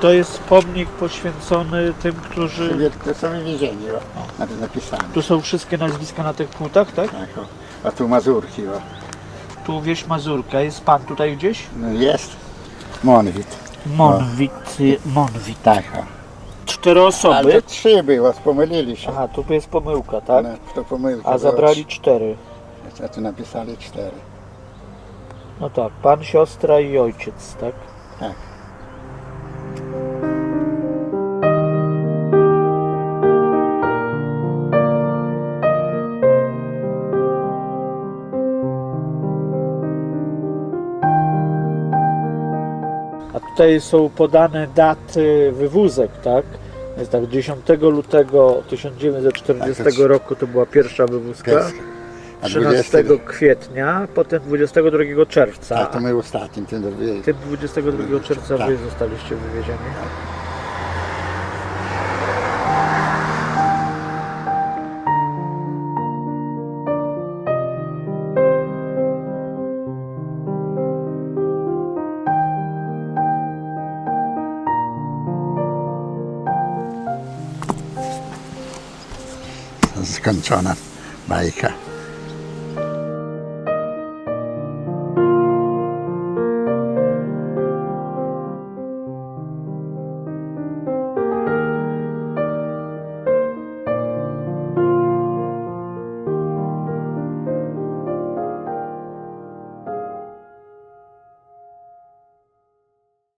To jest pomnik poświęcony tym, którzy... To są wywiezieni, o, napisane. Tu są wszystkie nazwiska na tych płótach, tak? Tak, o. A tu Mazurki, o. Tu wieś Mazurka. Jest pan tutaj gdzieś? No jest. Monwit. Monwit, Monwit. Tak, o. Cztery Ale osoby. to trzy było, pomylili się. Aha, tu jest pomyłka, tak? No, to pomyłka A zabrali cztery. A tu napisali cztery. No tak, pan, siostra i ojciec, tak? Tak. A tutaj są podane daty wywózek, tak? Jest tak, 10 lutego 1940 Tak, to jest- roku to była pierwsza wywózka. Pierwsza. A 13 20 kwietnia, potem 22 czerwca. Tak, to my ostatnim, ten drugi. Tym 22 czerwca Tak. wy zostaliście wywiezieni. mis canciones, va hija.